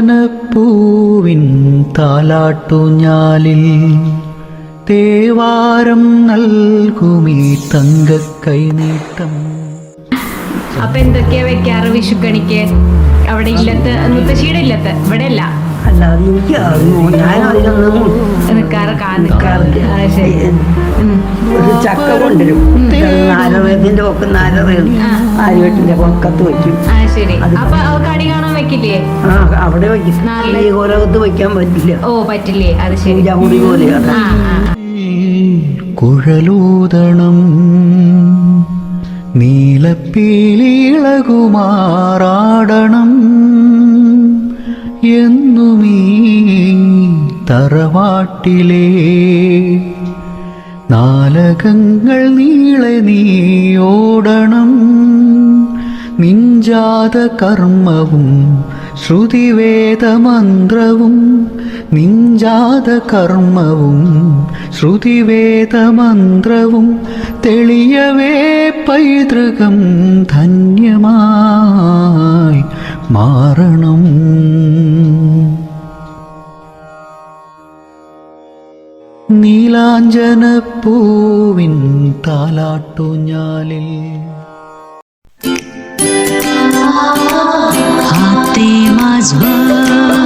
നീലാഞ്ചനപ്പൂവിൻ താലാട്ടുഞ്ഞാലിൽ തേവാരം നൽകുമീ തങ്കക്കൈനീട്ടം അപ്പൊ എന്തൊക്കെയാ വെക്കാറ് വിഷുക്കണിക്ക്? അവിടെ ഇല്ലത്ത് മുത്തശ്ശിയുടെ ഇല്ലത്ത്? ഇവിടെ അല്ല അല്ലാതെ ഞാൻ. ഒരു ചക്ക കൊണ്ടുവരും. നാരവേദിന്റെ ഒക്കെ നാരവേദ ആര്യവട്ടിന്റെ പൊക്കത്ത് വയ്ക്കും. ആ ശരി. അവ കണി കാണാൻ വെക്കില്ലേ? അവിടെ വയ്ക്കും. നാരവേ- ഈ കോലകത്ത് വയ്ക്കാൻ പറ്റില്ല. ഓ പറ്റില്ലേ? അത് ശരി. പൂജാമുറി പോലെയാണ് കുഴലൂതണം നീലപ്പീലിളകുമാറാടണം എന്നുമീ തറവാട്ടിലേ. നാലകങ്ങൾ നീളെ നീ ഓടണം നിഞ്ചാത കർമ്മവും ശ്രുതിവേദമന്ത്രവും നിഞ്ചാത കർമ്മവും ശ്രുതിവേദമന്ത്രവും തെളിയവേ പൈതൃകം ധന്യമായി. മാറണം. നീലാഞ്ചനപ്പൂവിൻ താലാട്ടുഞ്ഞാലിൽ Ate mazba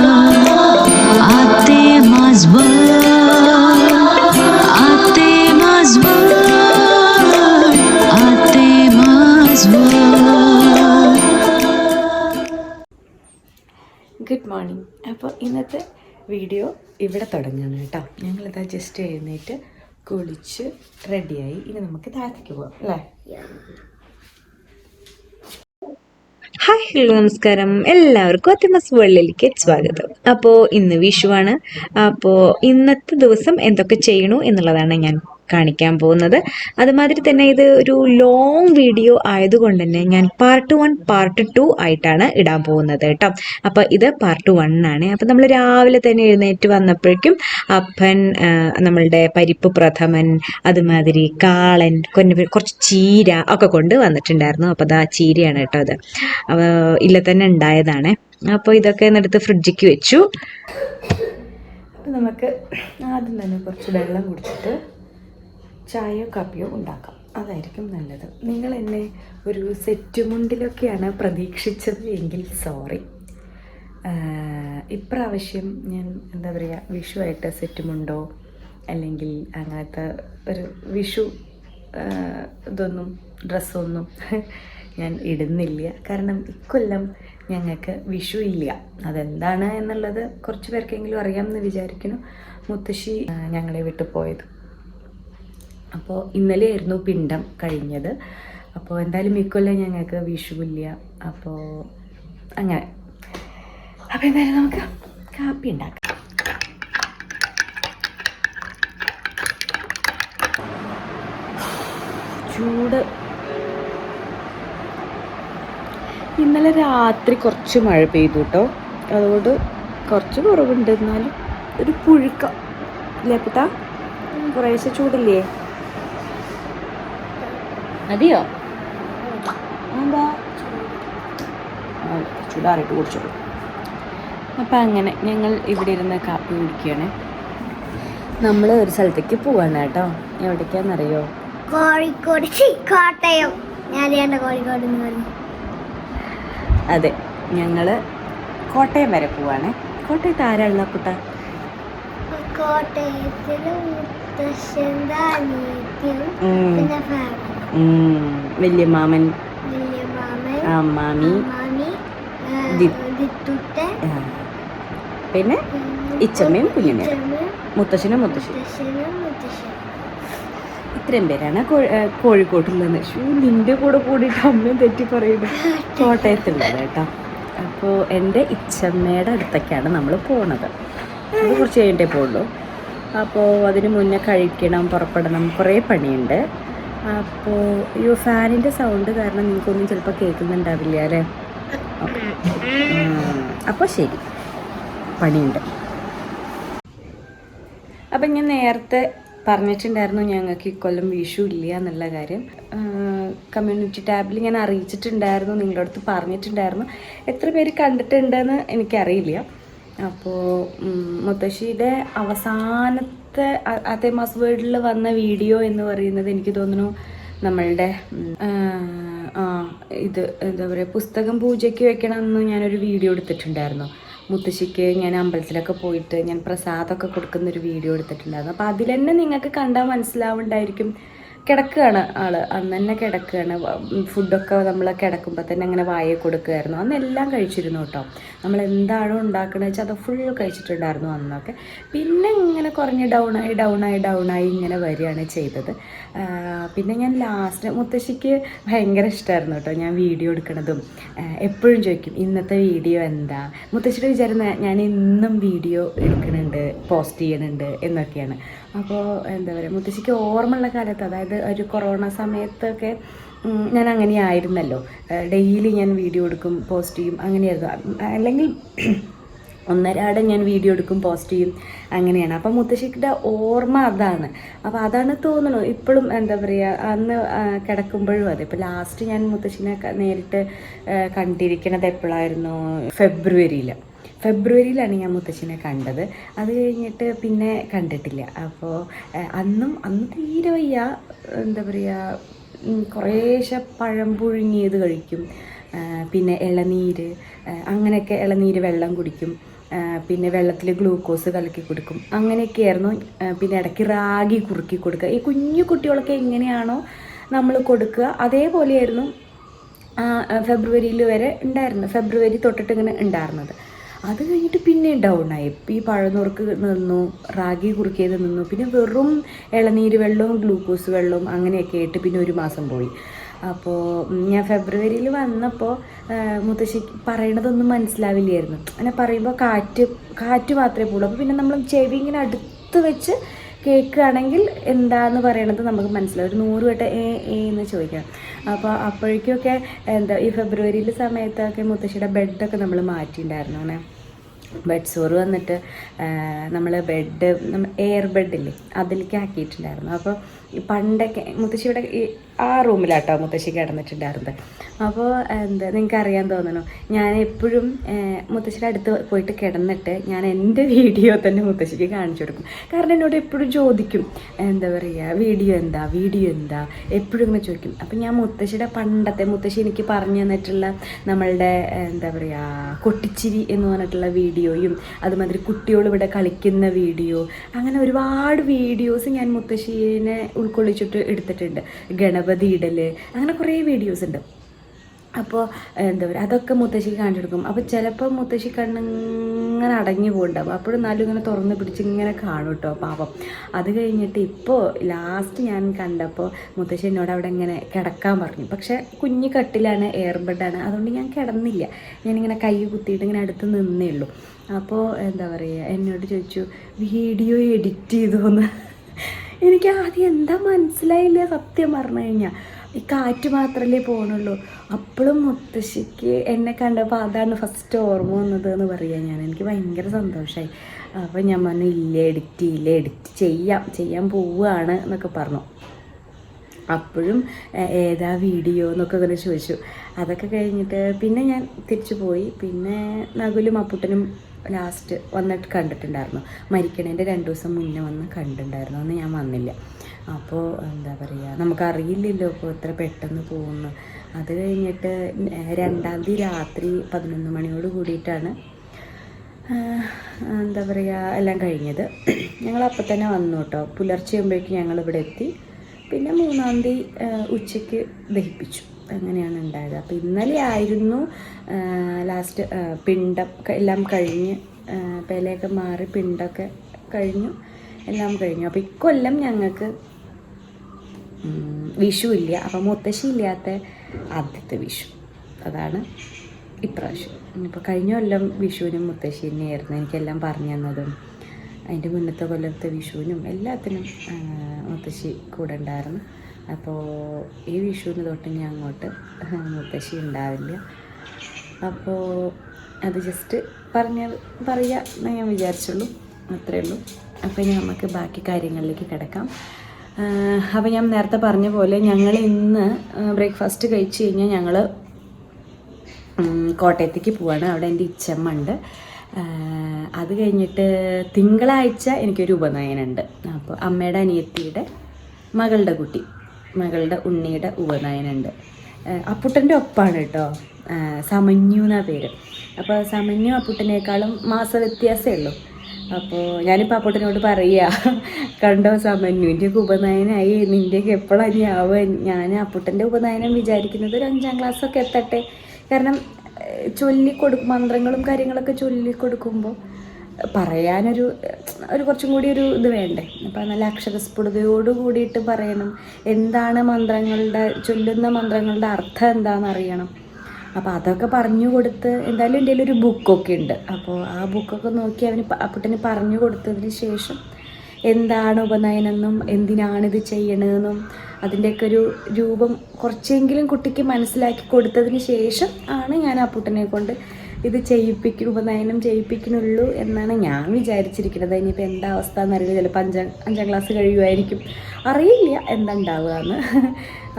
ഇന്നത്തെ വീഡിയോ ഇവിടെ തുടങ്ങുകയാണ് കേട്ടോ. ഞങ്ങളിതാ ജസ്റ്റ് എഴുന്നേറ്റ് കുളിച്ച് റെഡിയായി ഇനി നമുക്ക് താഴത്തേക്ക് പോകാം അല്ലേ? ഹായ് ഹലോ നമസ്കാരം. എല്ലാവർക്കും അത്തിമസ് വേൾഡിലേക്ക് സ്വാഗതം. അപ്പോൾ ഇന്ന് വിഷുവാണ്. അപ്പോൾ ഇന്നത്തെ ദിവസം എന്തൊക്കെ ചെയ്യണു എന്നുള്ളതാണ് ഞാൻ കാണിക്കാൻ പോകുന്നത്. അതുമാതിരി തന്നെ ഇത് ഒരു ലോങ് വീഡിയോ ആയതുകൊണ്ട് തന്നെ ഞാൻ പാർട്ട് വൺ പാർട്ട് ടു ആയിട്ടാണ് ഇടാൻ പോകുന്നത് കേട്ടോ. അപ്പോൾ ഇത് പാർട്ട് വൺ ആണ്. അപ്പോൾ നമ്മൾ രാവിലെ തന്നെ എഴുന്നേറ്റ് വന്നപ്പോഴേക്കും അപ്പൻ നമ്മളുടെ പരിപ്പ് പ്രഥമൻ അതുമാതിരി കാളൻ കുറച്ച് ചീര ഒക്കെ കൊണ്ട് വന്നിട്ടുണ്ടായിരുന്നു. അപ്പോൾ അതാ ചീരയാണ് കേട്ടോ അത്. ഇല്ല തന്നെ ഉണ്ടായതാണ്. അപ്പോൾ ഇതൊക്കെ എന്നെടുത്ത് ഫ്രിഡ്ജിക്ക് വെച്ചു. അപ്പോൾ നമുക്ക് ആദ്യം തന്നെ കുറച്ച് വെള്ളം കുടിച്ചിട്ട് ചായയോ കാപ്പിയോ ഉണ്ടാക്കാം. അതായിരിക്കും നല്ലത്. നിങ്ങൾ എന്നെ ഒരു സെറ്റ് മുണ്ടിലൊക്കെയാണ് പ്രതീക്ഷിച്ചത് എങ്കിൽ സോറി ഇപ്രാവശ്യം ഞാൻ എന്താ പറയുക വിഷു ആയിട്ട് സെറ്റ് മുണ്ടോ? അല്ലെങ്കിൽ അങ്ങനത്തെ ഒരു വിഷു ഇതൊന്നും ഡ്രസ്സൊന്നും ഞാൻ ഇടുന്നില്ല. കാരണം ഇക്കൊല്ലം ഞങ്ങൾക്ക് വിഷു ഇല്ല. അതെന്താണ് എന്നുള്ളത് കുറച്ച് പേർക്കെങ്കിലും അറിയാമെന്ന് വിചാരിക്കുന്നു. മുത്തശ്ശി ഞങ്ങളെ വിട്ടു പോയത്. അപ്പോൾ ഇന്നലെയായിരുന്നു പിണ്ടം കഴിഞ്ഞത്. അപ്പോൾ എന്തായാലും ഇക്കൊല്ലം ഞങ്ങൾക്ക് വിഷുവില്ല അപ്പോൾ അങ്ങനെ. അപ്പോൾ എന്തായാലും നമുക്ക് കാപ്പി ഉണ്ടാക്കാം. ചൂട്. ഇന്നലെ രാത്രി കുറച്ച് മഴ പെയ്തു കേട്ടോ. അതുകൊണ്ട് കുറച്ച് കുറവുണ്ട്. എന്നാലും ഒരു പുഴുക്ക. ഇല്ലേ കുറേശ്ശെ ചൂടില്ലേ? മതിയോ? എന്താ ചൂടാറിയിട്ട് കുടിച്ചോളൂ. അപ്പം അങ്ങനെ ഞങ്ങൾ ഇവിടെ ഇരുന്ന് കാപ്പി കുടിക്കുകയാണ് നമ്മൾ ഒരു സ്ഥലത്തേക്ക് പോവാണ് കേട്ടോ. എവിടേക്കാണെന്നറിയോ കോഴിക്കോട്. കോട്ടയം. ഞാൻ കോഴിക്കോട് അതെ ഞങ്ങൾ കോട്ടയം വരെ പോവാണ്. കോട്ടയത്ത് ആരാണല്ലോ കുട്ട? കോട്ടയത്തിലും അനിയത്തിയും പിന്നെ വലിയ മാമൻ അമ്മാമി. പിന്നെ ഇച്ചമ്മയും കുഞ്ഞമ്മയും. മുത്തശ്ശനും മുത്തശ്ശി മുത്തശ്ശനും ഇത്രയും പേരാണ് കോഴിക്കോട്ടുള്ളത്. നിന്റെ കൂടെ കൂടിയിട്ട് അമ്മയും തെറ്റി പറയുന്നത് കോട്ടയത്തുള്ളത് കേട്ടോ. അപ്പോൾ എന്റെ ഇച്ചമ്മയുടെ അടുത്തൊക്കെയാണ് നമ്മൾ പോണത്. അത് കുറച്ച് കഴിഞ്ഞിട്ടേ പോകുള്ളൂ അപ്പോൾ അതിന് മുന്നേ കഴിക്കണം പുറപ്പെടണം കുറേ പണിയുണ്ട്. അപ്പോൾ ഈ ഫാനിന്റെ സൗണ്ട് കാരണം നിങ്ങൾക്കൊന്നും ചിലപ്പോൾ കേൾക്കുന്നുണ്ടാവില്ല അല്ലേ? അപ്പോൾ ശരി. പണിയുണ്ട്. അപ്പം ഞാൻ നേരത്തെ പറഞ്ഞിട്ടുണ്ടായിരുന്നു ഞങ്ങൾക്ക് ഇക്കൊല്ലം വിഷു ഇല്ല എന്നുള്ള കാര്യം. കമ്മ്യൂണിറ്റി ടാബിൽ ഞാൻ അറിയിച്ചിട്ടുണ്ടായിരുന്നു നിങ്ങളുടെ അടുത്ത് പറഞ്ഞിട്ടുണ്ടായിരുന്നു. എത്ര പേര് കണ്ടിട്ടുണ്ടെന്ന് എനിക്കറിയില്ല. അപ്പോൾ മുത്തശ്ശിയുടെ അവസാനത്തെ അ- അതെ മാസ് വേൾഡിൽ വന്ന വീഡിയോ എന്ന് പറയുന്നത് എനിക്ക് തോന്നുന്നു നമ്മളുടെ ഇത് എന്താ പറയുക പുസ്തകം പൂജയ്ക്ക് വെക്കണമെന്ന് ഞാനൊരു വീഡിയോ എടുത്തിട്ടുണ്ടായിരുന്നു. മുത്തശ്ശിക്ക് ഞാൻ അമ്പലത്തിലൊക്കെ പോയിട്ട് ഞാൻ പ്രസാദമൊക്കെ കൊടുക്കുന്ന ഒരു വീഡിയോ എടുത്തിട്ടുണ്ടായിരുന്നു. അപ്പോൾ അതിൽ തന്നെ നിങ്ങൾക്ക് കണ്ടാൽ മനസ്സിലാവുണ്ടായിരിക്കും കിടക്കുകയാണ് ആൾ. അന്ന് തന്നെ കിടക്കുകയാണ്. ഫുഡൊക്കെ നമ്മൾ കിടക്കുമ്പോൾ തന്നെ അങ്ങനെ വായ കൊടുക്കുമായിരുന്നു അന്ന് എല്ലാം കഴിച്ചിരുന്നു കേട്ടോ. നമ്മൾ എന്താണോ ഉണ്ടാക്കണമെന്ന് വെച്ചാൽ അത് ഫുൾ കഴിച്ചിട്ടുണ്ടായിരുന്നു അന്നൊക്കെ. പിന്നെ ഇങ്ങനെ കുറഞ്ഞ് ഡൗണായി ഡൗണായി ഡൗണായി ഇങ്ങനെ വരികയാണ് ചെയ്തത്. പിന്നെ ഞാൻ ലാസ്റ്റ് മുത്തശ്ശിക്ക് ഭയങ്കര ഇഷ്ടമായിരുന്നു കേട്ടോ ഞാൻ വീഡിയോ എടുക്കണതും. എപ്പോഴും ചോദിക്കും ഇന്നത്തെ വീഡിയോ എന്താ? മുത്തശ്ശിയുടെ വിചാരം ഞാൻ ഇന്നും വീഡിയോ എടുക്കുന്നുണ്ട് പോസ്റ്റ് ചെയ്യണുണ്ട് എന്നൊക്കെയാണ്. അപ്പോൾ എന്താ പറയുക മുത്തശ്ശിക്ക് ഓർമ്മയുള്ള കാലത്ത് അതായത് ഒരു കൊറോണ സമയത്തൊക്കെ ഞാൻ അങ്ങനെയായിരുന്നല്ലോ. ഡെയിലി ഞാൻ വീഡിയോ എടുക്കും പോസ്റ്റ് ചെയ്യും അങ്ങനെയായിരുന്നു. അല്ലെങ്കിൽ ഒന്നരാടെ ഞാൻ വീഡിയോ എടുക്കും പോസ്റ്റ് ചെയ്യും. അങ്ങനെയാണ്. അപ്പം മുത്തശ്ശിയുടെ ഓർമ്മ അതാണ്. അപ്പോൾ അതാണ് തോന്നുന്നു ഇപ്പോഴും എന്താ പറയുക അന്ന് കിടക്കുമ്പോഴും അതെ. ഇപ്പോൾ ലാസ്റ്റ് ഞാൻ മുത്തശ്ശിനെ നേരിട്ട് കണ്ടിരിക്കണത് എപ്പോഴായിരുന്നു ഫെബ്രുവരിയിൽ ഫെബ്രുവരിയിലാണ് ഞാൻ മുത്തശ്ശിനെ കണ്ടത്. അത് കഴിഞ്ഞിട്ട് പിന്നെ കണ്ടിട്ടില്ല. അപ്പോൾ അന്നും അന്ന് തീരെ വയ്യ. എന്താ പറയുക കുറേശ്ശെ പഴം പുഴുങ്ങിയത് കഴിക്കും. പിന്നെ ഇളനീര് അങ്ങനെയൊക്കെ ഇളനീര് വെള്ളം കുടിക്കും. പിന്നെ വെള്ളത്തിൽ ഗ്ലൂക്കോസ് കലക്കി കൊടുക്കും. അങ്ങനെയൊക്കെയായിരുന്നു. പിന്നെ ഇടയ്ക്ക് റാഗി കുറുക്കി കൊടുക്കുക. ഈ കുഞ്ഞു കുട്ടികളൊക്കെ എങ്ങനെയാണോ നമ്മൾ കൊടുക്കുക. അതേപോലെയായിരുന്നു ഫെബ്രുവരിയിൽ വരെ ഉണ്ടായിരുന്നു. ഫെബ്രുവരി തൊട്ടിട്ട് ഇങ്ങനെ ഉണ്ടായിരുന്നത്. അത് കഴിഞ്ഞിട്ട് പിന്നെ ഇപ്പം ഈ പഴനുറുക്ക് നിന്നു റാഗി കുറുക്കിയത് നിന്നു. പിന്നെ വെറും ഇളനീര് വെള്ളവും ഗ്ലൂക്കോസ് വെള്ളവും അങ്ങനെയൊക്കെ ആയിട്ട് പിന്നെ ഒരു മാസം പോയി. അപ്പോൾ ഞാൻ ഫെബ്രുവരിയിൽ വന്നപ്പോൾ മുത്തശ്ശി പറയണതൊന്നും മനസ്സിലാവില്ലായിരുന്നു. അങ്ങനെ പറയുമ്പോൾ കാറ്റ് കാറ്റ് മാത്രമേ പോളൂ അപ്പോൾ പിന്നെ നമ്മൾ ചെവി ഇങ്ങനെ അടുത്ത് വെച്ച് കേൾക്കുകയാണെങ്കിൽ എന്താന്ന് പറയണത് നമുക്ക് മനസ്സിലാവും. ഒരു നൂറ് വട്ടം ഏ എന്ന് ചോദിക്കാം. അപ്പോൾ അപ്പോഴേക്കൊക്കെ എന്താ ഈ ഫെബ്രുവരിയിൽ സമയത്തൊക്കെ മുത്തശ്ശിയുടെ ബെഡൊക്കെ നമ്മൾ മാറ്റിയിട്ടുണ്ടായിരുന്നു. അങ്ങനെ ബെഡ് സോറ് വന്നിട്ട് നമ്മൾ ബെഡ് എയർ ബെഡില്ലേ അതിലേക്ക് ആക്കിയിട്ടുണ്ടായിരുന്നു. അപ്പോൾ പണ്ടൊക്കെ മുത്തശ്ശിയുടെ ആ റൂമിലാട്ടോ മുത്തശ്ശി കിടന്നിട്ടുണ്ടായിരുന്നത്. അപ്പോൾ എന്താ നിങ്ങൾക്ക് അറിയാൻ തോന്നണു ഞാൻ എപ്പോഴും മുത്തശ്ശിയുടെ അടുത്ത് പോയിട്ട് കിടന്നിട്ട് ഞാൻ എന്റെ വീഡിയോ തന്നെ മുത്തശ്ശിക്ക് കാണിച്ചു കൊടുക്കും. കാരണം എന്നോട് എപ്പോഴും ചോദിക്കും എന്താ പറയുക വീഡിയോ എന്താ വീഡിയോ എന്താ? എപ്പോഴും ഇങ്ങനെ ചോദിക്കും. അപ്പം ഞാൻ മുത്തശ്ശിയുടെ പണ്ടത്തെ മുത്തശ്ശി എനിക്ക് പറഞ്ഞു തന്നിട്ടുള്ള നമ്മളുടെ എന്താ പറയുക കൊട്ടിച്ചിരി എന്ന് പറഞ്ഞിട്ടുള്ള വീഡിയോയും അതുമാതിരി കുട്ടികൾ ഇവിടെ കളിക്കുന്ന വീഡിയോ അങ്ങനെ ഒരുപാട് വീഡിയോസ് ഞാൻ മുത്തശ്ശീനെ ഉൾക്കൊള്ളിച്ചിട്ട് എടുത്തിട്ടുണ്ട്. ഗണപതി ഇടൽ അങ്ങനെ കുറേ വീഡിയോസ് ഉണ്ട്. അപ്പോൾ എന്താ പറയുക അതൊക്കെ മുത്തശ്ശിക്ക് കാണിച്ചു കൊടുക്കും. അപ്പോൾ ചിലപ്പോൾ മുത്തശ്ശി കണ്ണിങ്ങനെ അടങ്ങി പോകുന്നുണ്ടാവും അപ്പോഴും നല്ല ഇങ്ങനെ തുറന്ന് പിടിച്ച് ഇങ്ങനെ കാണും കേട്ടോ പാപം അത് കഴിഞ്ഞിട്ട് ഇപ്പോൾ ലാസ്റ്റ് ഞാൻ കണ്ടപ്പോൾ മുത്തശ്ശി എന്നോട് അവിടെ ഇങ്ങനെ കിടക്കാൻ പറഞ്ഞു. പക്ഷേ കുഞ്ഞു കട്ടിലാണ് എയർ ബെഡാണ് അതുകൊണ്ട് ഞാൻ കിടന്നില്ല. ഞാനിങ്ങനെ കൈ കുത്തിയിട്ട് ഇങ്ങനെ അടുത്ത് നിന്നേ ഉള്ളൂ. അപ്പോൾ എന്താ പറയുക എന്നോട് ചോദിച്ചു വീഡിയോ എഡിറ്റ് ചെയ്തോന്ന്? എനിക്ക് ആദ്യം എന്താ മനസ്സിലായില്ല സത്യം പറഞ്ഞു കഴിഞ്ഞാൽ ഈ കാറ്റ് മാത്രമല്ലേ പോകണുള്ളൂ അപ്പോഴും മുത്തശ്ശിക്ക് എന്നെ കണ്ടപ്പോൾ അതാണ് ഫസ്റ്റ് ഓർമ്മ വന്നത് എന്ന് പറയാം ഞാൻ. എനിക്ക് ഭയങ്കര സന്തോഷമായി അപ്പോൾ ഞാൻ പറഞ്ഞു ഇല്ല എഡിറ്റ് ഇല്ല എഡിറ്റ് ചെയ്യാം ചെയ്യാൻ പോവുകയാണ് എന്നൊക്കെ പറഞ്ഞു. അപ്പോഴും ഏതാ വീഡിയോ എന്നൊക്കെ ഇങ്ങനെ ചോദിച്ചു. അതൊക്കെ കഴിഞ്ഞിട്ട് പിന്നെ ഞാൻ തിരിച്ചു പോയി. പിന്നെ നകുലും അപ്പുട്ടനും ലാസ്റ്റ് വന്നിട്ട് കണ്ടിട്ടുണ്ടായിരുന്നു. മരിക്കണേന്റെ രണ്ട് ദിവസം മുന്നേ വന്ന് കണ്ടിട്ടുണ്ടായിരുന്നു. അന്ന് ഞാൻ വന്നില്ല. അപ്പോൾ എന്താ പറയുക നമുക്കറിയില്ലല്ലോ ഇപ്പോൾ ഇത്ര പെട്ടെന്ന് പോകുന്നു. അത് കഴിഞ്ഞിട്ട് രണ്ടാം തീയതി രാത്രി പതിനൊന്ന് മണിയോട് കൂടിയിട്ടാണ് എന്താ പറയുക എല്ലാം കഴിഞ്ഞത്. ഞങ്ങൾ അപ്പം തന്നെ വന്നു കേട്ടോ. പുലർച്ചെ ആകുമ്പോഴേക്കും ഞങ്ങൾ ഇവിടെ എത്തി. പിന്നെ മൂന്നാം തീയതി ഉച്ചയ്ക്ക് ദഹിപ്പിച്ചു. അങ്ങനെയാണ് ഉണ്ടായത്. അപ്പോൾ ഇന്നലെ ആയിരുന്നു ലാസ്റ്റ് പിണ്ടം എല്ലാം കഴിഞ്ഞ് പേലയൊക്കെ മാറി പിണ്ടൊക്കെ കഴിഞ്ഞു എല്ലാം കഴിഞ്ഞു. അപ്പോൾ ഇക്കൊല്ലം ഞങ്ങൾക്ക് വിഷു ഇല്ല. അപ്പം മുത്തശ്ശി ഇല്ലാത്ത ആദ്യത്തെ വിഷു. അതാണ് ഇപ്രാവശ്യം. ഇപ്പോൾ കഴിഞ്ഞ കൊല്ലം വിഷുവിനും മുത്തശ്ശി തന്നെയായിരുന്നു. എനിക്കെല്ലാം പറഞ്ഞു തന്നതും അതിന്റെ മുന്നത്തെ കൊല്ലത്തെ വിഷുവിനും എല്ലാത്തിനും മുത്തശ്ശി കൂടെ ഉണ്ടായിരുന്നു. അപ്പോൾ ഈ വിഷുവിന് തൊട്ട് ഞാൻ അങ്ങോട്ട് മുത്തശ്ശി ഉണ്ടാവില്ല. അപ്പോൾ അത് ജസ്റ്റ് പറഞ്ഞ പറയുക ഞാൻ വിചാരിച്ചുള്ളൂ. അത്രയേ ഉള്ളൂ. അപ്പോൾ ഇനി നമുക്ക് ബാക്കി കാര്യങ്ങളിലേക്ക് കിടക്കാം. അപ്പോൾ ഞാൻ നേരത്തെ പറഞ്ഞ പോലെ ഞങ്ങൾ ഇന്ന് ബ്രേക്ക്ഫാസ്റ്റ് കഴിച്ച് കഴിഞ്ഞാൽ ഞങ്ങൾ കോട്ടയത്തേക്ക് പോവാണ്. അവിടെ എന്റെ ഇച്ചമ്മ ഉണ്ട് അത് കഴിഞ്ഞിട്ട് തിങ്കളാഴ്ച എനിക്കൊരു ഉപനയനുണ്ട്. അപ്പോൾ അമ്മയുടെ അനിയത്തിയുടെ മകളുടെ കുട്ടി. മകളുടെ ഉണ്ണിയുടെ ഉപനയനുണ്ട്. അപ്പുട്ടന്റെ ഒപ്പാണ് കേട്ടോ. ആഹ് സമന്യു എന്നാ പേര്. അപ്പോൾ സമന്യു അപ്പുട്ടനേക്കാളും മാസ വ്യത്യാസമേ ഉള്ളൂ. അപ്പോൾ ഞാനിപ്പോൾ അപ്പുട്ടനോട് പറയുക കണ്ടോ സമന്യുവിന്റെ ഒക്കെ ഉപനയനായി നിന്റെയൊക്കെ എപ്പോഴാണ് ഇനി ആവുക? ഞാൻ അപ്പുട്ടന്റെ ഉപനയനം വിചാരിക്കുന്നത് ഒരു അഞ്ചാം ക്ലാസ്സൊക്കെ എത്തട്ടെ. കാരണം ചൊല്ലിക്കൊടുക്കും മന്ത്രങ്ങളും കാര്യങ്ങളൊക്കെ ചൊല്ലിക്കൊടുക്കുമ്പോൾ പറയാനൊരു ഒരു കുറച്ചും കൂടി ഒരു ഇത് വേണ്ടേ? അപ്പം നല്ല അക്ഷരസ്ഫുടതയോട് കൂടിയിട്ട് പറയണം. എന്താണ് മന്ത്രങ്ങളുടെ ചൊല്ലുന്ന മന്ത്രങ്ങളുടെ അർത്ഥം എന്താണെന്ന് അറിയണം. അപ്പോൾ അതൊക്കെ പറഞ്ഞു കൊടുത്ത് എന്തായാലും എന്റെ ഒരു ബുക്കൊക്കെ ഉണ്ട്. അപ്പോൾ ആ ബുക്കൊക്കെ നോക്കി അവന് അപ്പുട്ടന് പറഞ്ഞു കൊടുത്തതിന് ശേഷം എന്താണ് ഉപനയനെന്നും എന്തിനാണിത് ചെയ്യണതെന്നും അതിന്റെയൊക്കെ ഒരു രൂപം കുറച്ചെങ്കിലും കുട്ടിക്ക് മനസ്സിലാക്കി കൊടുത്തതിന് ശേഷം ആണ് ഞാൻ അപ്പുട്ടനെ കൊണ്ട് ഇത് ചെയ്യിപ്പിക്കും ഉപനയനം ചെയ്യിപ്പിക്കണുള്ളൂ എന്നാണ് ഞാൻ വിചാരിച്ചിരിക്കുന്നത്. ഇനിയിപ്പോൾ എന്താ അവസ്ഥ എന്നറിയില്ല ചിലപ്പോൾ അഞ്ചാം അഞ്ചാം ക്ലാസ് കഴിയുമായിരിക്കും. അറിയില്ല എന്താ എന്ന്.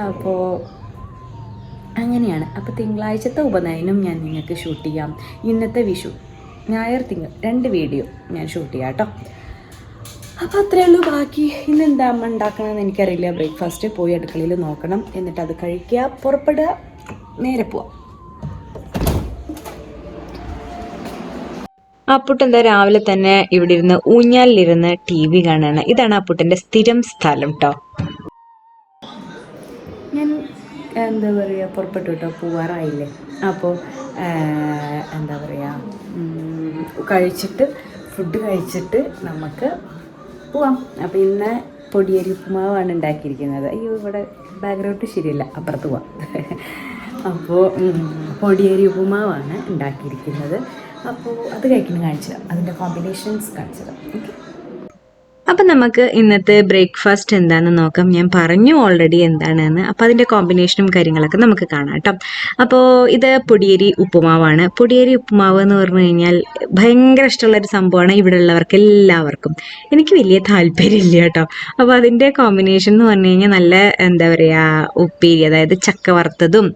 അപ്പോൾ അങ്ങനെയാണ്. അപ്പോൾ തിങ്കളാഴ്ചത്തെ ഉപനയനം ഞാൻ നിങ്ങൾക്ക് ഷൂട്ട് ചെയ്യാം. ഇന്നത്തെ വിഷു ഞായർ തിങ്കൾ രണ്ട് വീഡിയോ ഞാൻ ഷൂട്ട് ചെയ്യാം കേട്ടോ. അപ്പോൾ അത്രയേ ഉള്ളൂ. ബാക്കി ഇന്ന് എന്താ അമ്മ ഉണ്ടാക്കണമെന്ന് എനിക്കറിയില്ല. ബ്രേക്ക്ഫാസ്റ്റ് പോയി അടുക്കളയിൽ നോക്കണം. എന്നിട്ട് അത് കഴിക്കുക. പുറപ്പെടുക. നേരെ പോവാം. അപ്പുട്ടെന്താ രാവിലെ തന്നെ ഇവിടെ ഇരുന്ന് ഊഞ്ഞാലിരുന്ന് ടി വി കാണുകയാണ് ഇതാണ് അപ്പുട്ടിന്റെ സ്ഥിരം സ്ഥലം കേട്ടോ ഞാൻ എന്താ പറയുക പുറപ്പെട്ടു കേട്ടോ പോവാറായില്ലേ അപ്പോൾ എന്താ പറയുക കഴിച്ചിട്ട് ഫുഡ് കഴിച്ചിട്ട് നമുക്ക് പോവാം. അപ്പോൾ ഇന്ന് പൊടിയരി ഉപ്പുമാവാണ് ഉണ്ടാക്കിയിരിക്കുന്നത്. അയ്യോ ഇവിടെ ബാക്ക്ഗ്രൗണ്ട് ശരിയല്ല അപ്പുറത്ത് പോവാം. അപ്പോൾ പൊടിയരി ഉപ്പുമാവാണ് ഉണ്ടാക്കിയിരിക്കുന്നത്. അപ്പോൾ അത് കഴിക്കണം കാണിച്ചു തരാം അതിന്റെ കോമ്പിനേഷൻസ് കാണിച്ചു തരാം ഓക്കെ അപ്പം നമുക്ക് ഇന്നത്തെ ബ്രേക്ക്ഫാസ്റ്റ് എന്താണെന്ന് നോക്കാം. ഞാൻ പറഞ്ഞു ഓൾറെഡി എന്താണെന്ന്. അപ്പോൾ അതിന്റെ കോമ്പിനേഷനും കാര്യങ്ങളൊക്കെ നമുക്ക് കാണാം കേട്ടോ. അപ്പോൾ ഇത് പൊടിയേരി ഉപ്പുമാവാണ്. പൊടിയേരി ഉപ്പുമാവ് എന്ന് പറഞ്ഞു കഴിഞ്ഞാൽ ഭയങ്കര ഇഷ്ടമുള്ളൊരു സംഭവമാണ് ഇവിടെ ഉള്ളവർക്ക് എല്ലാവർക്കും. എനിക്ക് വലിയ താല്പര്യമില്ല കേട്ടോ. അപ്പോൾ അതിന്റെ കോമ്പിനേഷൻ എന്ന് പറഞ്ഞു കഴിഞ്ഞാൽ നല്ല എന്താ പറയുക ഉപ്പേരി അതായത് ചക്ക വറുത്തതും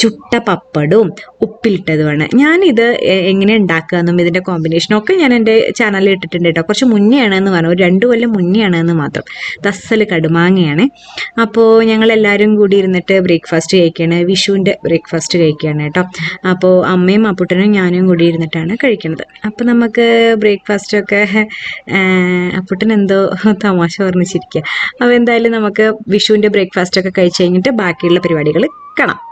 ചുട്ട പപ്പടവും ഉപ്പിലിട്ടതുമാണ്. ഞാനിത് എങ്ങനെ ഉണ്ടാക്കുക എന്നും ഇതിന്റെ കോമ്പിനേഷനും ഒക്കെ ഞാൻ എന്റെ ചാനലിൽ ഇട്ടിട്ടുണ്ട് കേട്ടോ. കുറച്ച് മുന്നെയാണ് എന്ന് പറഞ്ഞു. ഒരു കൊല്ലം മുന്നെയാണ് എന്ന് മാത്രം. തസ്സൽ കടുമാങ്ങയാണ്. അപ്പോൾ ഞങ്ങൾ എല്ലാവരും കൂടി ഇരുന്നിട്ട് ബ്രേക്ക്ഫാസ്റ്റ് കഴിക്കുകയാണ് വിഷുവിന്റെ ബ്രേക്ക്ഫാസ്റ്റ് കഴിക്കുകയാണ് കേട്ടോ. അപ്പോൾ അമ്മയും അപ്പുട്ടനും ഞാനും കൂടി ഇരുന്നിട്ടാണ് കഴിക്കുന്നത് അപ്പോൾ നമുക്ക് ബ്രേക്ക്ഫാസ്റ്റൊക്കെ അപ്പുട്ടൻ എന്തോ തമാശ പറഞ്ഞിരിക്കുക അപ്പോൾ എന്തായാലും നമുക്ക് വിഷുവിന്റെ ബ്രേക്ക്ഫാസ്റ്റൊക്കെ കഴിച്ച് കഴിഞ്ഞിട്ട് ബാക്കിയുള്ള പരിപാടികൾ കാണാം.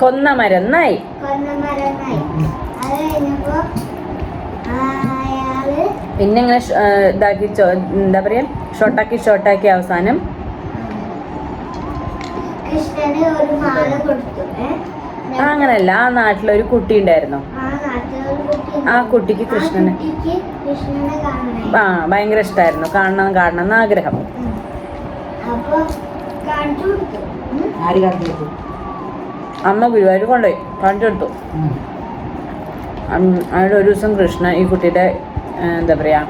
കൊന്ന മരന്നായി പിന്നെ ഇങ്ങനെ ഇതാക്കി എന്താ പറയാ? ഷോട്ടാക്കി ഷോട്ടാക്കി അവസാനം. കൃഷ്ണന് ഒരു മാല കൊടുത്തു ആ, അങ്ങനല്ല ആ നാട്ടിലൊരു കുട്ടി ഉണ്ടായിരുന്നു ആ നാട്ടിലൊരു കുട്ടി ആ കുട്ടിക്ക് കൃഷ്ണന്. കൃഷ്ണനെ കൃഷ്ണനെ കാണണേ ആ ഭയങ്കര ഇഷ്ടമായിരുന്നു കാണണം കാണണം എന്ന് ആഗ്രഹം. ആര് കാണിച്ചു അമ്മ ഗുരുവായൂർ കൊണ്ടുപോയി കണ്ടെടുത്തു അവിടെ ഒരു ദിവസം കൃഷ്ണ ഈ കുട്ടിയുടെ എന്താ പറയാ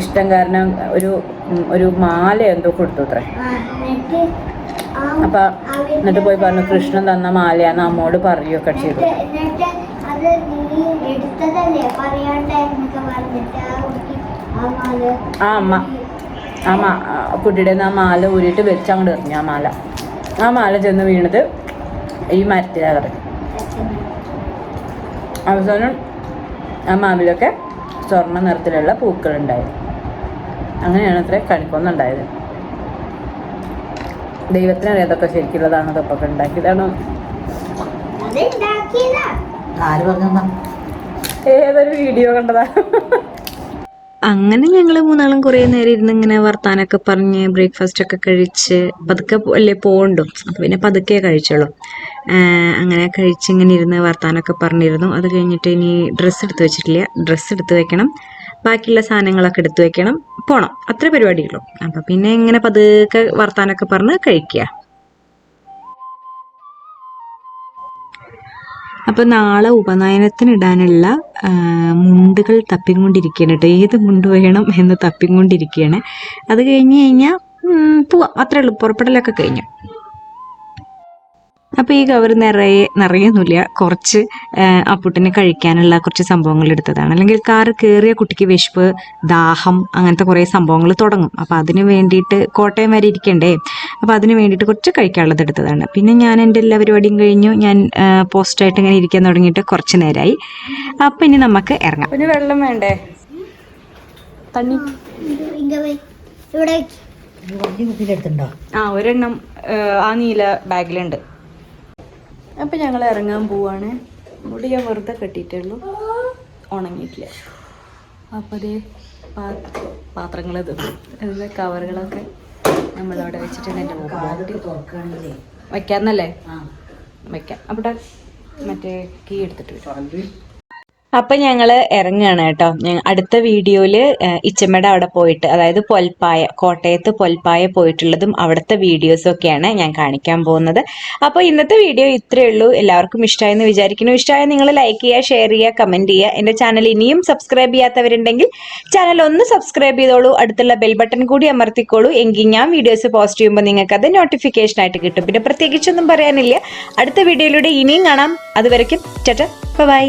ഇഷ്ടം കാരണം ഒരു ഒരു മാല എന്തോ കൊടുത്തു അത്രേ. അപ്പൊ എന്നിട്ട് പോയി പറഞ്ഞു കൃഷ്ണൻ തന്ന മാലയാന്ന് അമ്മോട് പറയുകയൊക്കെ ചെയ്തു. എന്നിട്ട് എന്നിട്ട് അത് എടുത്തതല്ലേ പറയാണ്ടേ പറഞ്ഞിട്ട് ആ അമ്മ ആ മാ കുട്ടിയുടെ ആ മാല ഊരിട്ട് വെച്ചങ്ങോട്ട് എറിഞ്ഞു ആ മാല. ആ മാല ചെന്ന് വീണത് ഈ മരത്തിലാണ് അവസാനം ആ മാവിലൊക്കെ സ്വർണ നിറത്തിലുള്ള പൂക്കളുണ്ടായി. അങ്ങനെയാണ് അത്ര കണിക്കൊന്നുണ്ടായത് ദൈവത്തിനറിയാം അതൊക്കെ ശരിക്കുള്ളതാണ് അതൊക്കെ ഉണ്ടാക്കിയതാണോ? ആര് പറഞ്ഞ ഏതൊരു വീഡിയോ കണ്ടതാ? അങ്ങനെ ഞങ്ങൾ മൂന്നാളും കുറേ നേരം ഇരുന്ന് ഇങ്ങനെ വർത്താനൊക്കെ പറഞ്ഞ് ബ്രേക്ക്ഫാസ്റ്റ് ഒക്കെ കഴിച്ച് പതുക്കെ അല്ലേ പോകണ്ടു അപ്പം പിന്നെ പതുക്കെ കഴിച്ചോളൂ. അങ്ങനെ കഴിച്ച് ഇങ്ങനെ ഇരുന്ന് വർത്താനൊക്കെ പറഞ്ഞിരുന്നു. അത് കഴിഞ്ഞിട്ട് ഇനി ഡ്രസ്സ് എടുത്ത് വെച്ചിട്ടില്ല. ഡ്രസ്സ് എടുത്ത് വെക്കണം. ബാക്കിയുള്ള സാധനങ്ങളൊക്കെ എടുത്ത് വെക്കണം. പോണം. അത്ര പരിപാടിയുള്ളൂ. അപ്പം പിന്നെ ഇങ്ങനെ പതുക്കെ വർത്താനൊക്കെ പറഞ്ഞ് കഴിക്കുക അപ്പോൾ നാളെ ഉപനയനത്തിനിടാനുള്ള മുണ്ടുകൾ തപ്പിക്കൊണ്ടിരിക്കുകയാണ് കേട്ടോ. ഏത് മുണ്ട് വേണം എന്ന് തപ്പിക്കൊണ്ടിരിക്കുകയാണ്. അത് കഴിഞ്ഞ് കഴിഞ്ഞാൽ പോവാം. അത്രേ ഉള്ളൂ. പുറപ്പെടലൊക്കെ കഴിഞ്ഞു. അപ്പോൾ ഈ കവർ നിറയെ നിറയൊന്നുമില്ല. കുറച്ച് അപ്പുട്ടിന് കഴിക്കാനുള്ള കുറച്ച് സംഭവങ്ങൾ എടുത്തതാണ്. അല്ലെങ്കിൽ കാറ് കയറിയ കുട്ടിക്ക് വിശപ്പ് ദാഹം അങ്ങനത്തെ കുറേ സംഭവങ്ങൾ തുടങ്ങും. അപ്പോൾ അതിന് വേണ്ടിയിട്ട് കോട്ടയം വരെ ഇരിക്കണ്ടേ? അപ്പോൾ അതിന് വേണ്ടിയിട്ട് കുറച്ച് കഴിക്കാനുള്ളത് എടുത്തതാണ്. പിന്നെ ഞാൻ എന്റെ എല്ലാ പരിപാടിയും കഴിഞ്ഞു. ഞാൻ പോസ്റ്റ് പോസ്റ്റായിട്ട് ഇങ്ങനെ ഇരിക്കാൻ തുടങ്ങിയിട്ട് കുറച്ച് നേരമായി അപ്പോൾ ഇനി നമുക്ക് ഇറങ്ങാം. പിന്നെ വെള്ളം വേണ്ടേ? തണ്ണി. ഇവിടെ ആ ഒരെണ്ണം ആ നീല ബാഗിലുണ്ട്. അപ്പം ഞങ്ങൾ ഇറങ്ങാൻ പോവാണ്. മുടി ഞാൻ വെറുതെ കെട്ടിയിട്ടുള്ളൂ ഉണങ്ങിയിട്ടില്ല. അപ്പോൾ അതേ പാത്രങ്ങൾ അതിന്റെ കവറുകളൊക്കെ നമ്മളവിടെ വെച്ചിട്ടുണ്ട് എന്റെ തുറക്കുകയാണെങ്കിലേ വയ്ക്കാന്നല്ലേ ആ. വയ്ക്കാം അവിടെ മറ്റേ കീ എടുത്തിട്ട് വരും. അപ്പം ഞങ്ങൾ ഇറങ്ങുകയാണ് കേട്ടോ. അടുത്ത വീഡിയോയിൽ ഇച്ചമ്മയുടെ അവിടെ പോയിട്ട് അതായത് പൊൽപ്പായ കോട്ടയത്ത് പൊൽപ്പായ പോയിട്ടുള്ളതും അവിടുത്തെ വീഡിയോസും ഒക്കെയാണ് ഞാൻ കാണിക്കാൻ പോകുന്നത്. അപ്പോൾ ഇന്നത്തെ വീഡിയോ ഇത്രയേ ഉള്ളൂ. എല്ലാവർക്കും ഇഷ്ടമായെന്ന് വിചാരിക്കുന്നു. ഇഷ്ടമായ നിങ്ങൾ ലൈക്ക് ചെയ്യുക ഷെയർ ചെയ്യുക കമന്റ് ചെയ്യുക. എന്റെ ചാനൽ ഇനിയും സബ്സ്ക്രൈബ് ചെയ്യാത്തവരുണ്ടെങ്കിൽ ചാനൽ ഒന്ന് സബ്സ്ക്രൈബ് ചെയ്തോളൂ. അടുത്തുള്ള ബെൽ ബട്ടൺ കൂടി അമർത്തിക്കോളൂ. എങ്കിൽ ഞാൻ വീഡിയോസ് പോസ്റ്റ് ചെയ്യുമ്പോൾ നിങ്ങൾക്ക് അത് നോട്ടിഫിക്കേഷൻ ആയിട്ട് കിട്ടും. പിന്നെ പ്രത്യേകിച്ചൊന്നും പറയാനില്ല. അടുത്ത വീഡിയോയിലൂടെ ഇനിയും കാണാം. അതുവരയ്ക്കും ചേട്ടാ ബൈ